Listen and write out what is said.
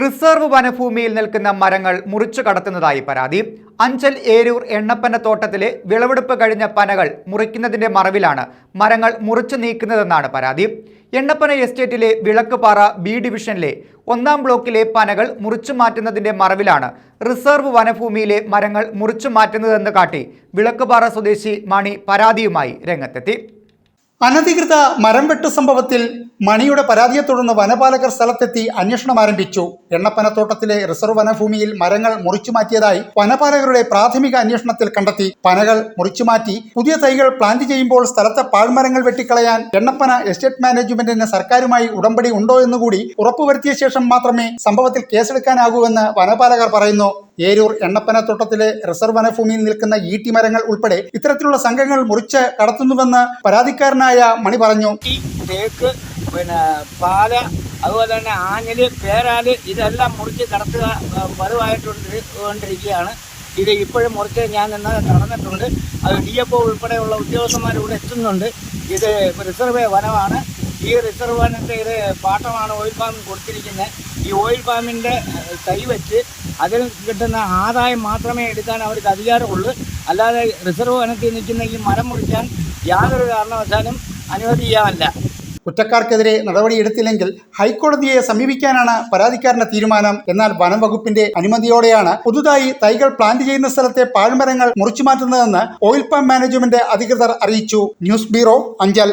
Reserve വനഭൂമിയിൽ നിൽക്കുന്ന മരങ്ങൾ മുറിച്ചു കടത്തുന്നതായി പരാതി. അഞ്ചൽ ഏരൂർ എണ്ണപ്പന തോട്ടത്തിലെ വിളവെടുപ്പ് കഴിഞ്ഞ പനകൾ മുറിക്കുന്നതിന്റെ മറവിലാണ് മരങ്ങൾ മുറിച്ചു നീക്കുന്നതെന്നാണ് പരാതി. എണ്ണപ്പന എസ്റ്റേറ്റിലെ വിളക്കുപാറ ബി ഡിവിഷനിലെ ഒന്നാം ബ്ലോക്കിലെ പനകൾ മുറിച്ചു മാറ്റുന്നതിന്റെ മറവിലാണ് റിസർവ് വനഭൂമിയിലെ മരങ്ങൾ മുറിച്ചു മാറ്റുന്നതെന്ന് കാട്ടി വിളക്കുപാറ സ്വദേശി മണി പരാതിയുമായി രംഗത്തെത്തി. അനധികൃത മരം വെട്ട് സംഭവത്തിൽ മണിയുടെ പരാതിയെ തുടർന്ന് വനപാലകർ സ്ഥലത്തെത്തി അന്വേഷണം ആരംഭിച്ചു. എണ്ണപ്പനത്തോട്ടത്തിലെ റിസർവ് വനഭൂമിയിൽ മരങ്ങൾ മുറിച്ചു മാറ്റിയതായി വനപാലകരുടെ പ്രാഥമിക അന്വേഷണത്തിൽ കണ്ടെത്തി. പനകൾ മുറിച്ചു മാറ്റി പുതിയ തൈകൾ പ്ലാന്റ് ചെയ്യുമ്പോൾ സ്ഥലത്തെ പാഴ്മരങ്ങൾ വെട്ടിക്കളയാൻ എണ്ണപ്പന എസ്റ്റേറ്റ് മാനേജ്മെന്റിന് സർക്കാരുമായി ഉടമ്പടി ഉണ്ടോ എന്നുകൂടി ഉറപ്പുവരുത്തിയ ശേഷം മാത്രമേ സംഭവത്തിൽ കേസെടുക്കാനാകൂവെന്ന് വനപാലകർ പറയുന്നു. ഏരൂർ എണ്ണപ്പനത്തോട്ടത്തിലെ റിസർവ് വനഭൂമിയിൽ നിൽക്കുന്ന ഈട്ടി മരങ്ങൾ ഉൾപ്പെടെ ഇത്തരത്തിലുള്ള സംഘങ്ങൾ മുറിച്ച് കടത്തുന്നുവെന്ന് പരാതിക്കാരനായ മണി പറഞ്ഞു. തേക്ക് പിന്നെ പാല അതുപോലെ തന്നെ ആഞ്ഞിൽ പേരാൽ ഇതെല്ലാം മുറിച്ച് കടത്തുക ആ, പതിവായിട്ടുണ്ട് കൊണ്ടിരിക്കുകയാണ് ഇത് ഇപ്പോഴും മുറിച്ച് ഞാൻ നിന്ന് നടന്നിട്ടുണ്ട് അത് ഡി എഫ് ഒ ഉൾപ്പെടെയുള്ള ഉദ്യോഗസ്ഥന്മാരിവിടെ എത്തുന്നുണ്ട്. ഇത് റിസർവേ വനമാണ്. ഈ റിസർവ് വനത്തെ ഇത് പാട്ടമാണ് ഓയിൽ ഫാമിന് കൊടുത്തിരിക്കുന്നത് ഈ ഓയിൽ ഫാമിന്റെ തൈ വെച്ച് അതിൽ കിട്ടുന്ന ആദായം മാത്രമേ എടുക്കാൻ അവർക്ക് അധികാരമുള്ളൂ. അല്ലാതെ റിസർവ് വനത്തിൽ നിൽക്കുന്ന ഈ മരം മുറിക്കാൻ യാതൊരു കാരണവശാലും അനുവദിക്കാമല്ല കുറ്റക്കാർക്കെതിരെ നടപടിയെടുത്തില്ലെങ്കിൽ ഹൈക്കോടതിയെ സമീപിക്കാനാണ് പരാതിക്കാരന്റെ തീരുമാനം. എന്നാൽ വനം വകുപ്പിന്റെ അനുമതിയോടെയാണ് പുതുതായി തൈകൾ പ്ലാന്റ് ചെയ്യുന്ന സ്ഥലത്തെ പാഴ്മരങ്ങൾ മുറിച്ചു മാറ്റുന്നതെന്ന് ഓയിൽ പാം മാനേജ്മെന്റ് അധികൃതർ അറിയിച്ചു. News bureau Anchal.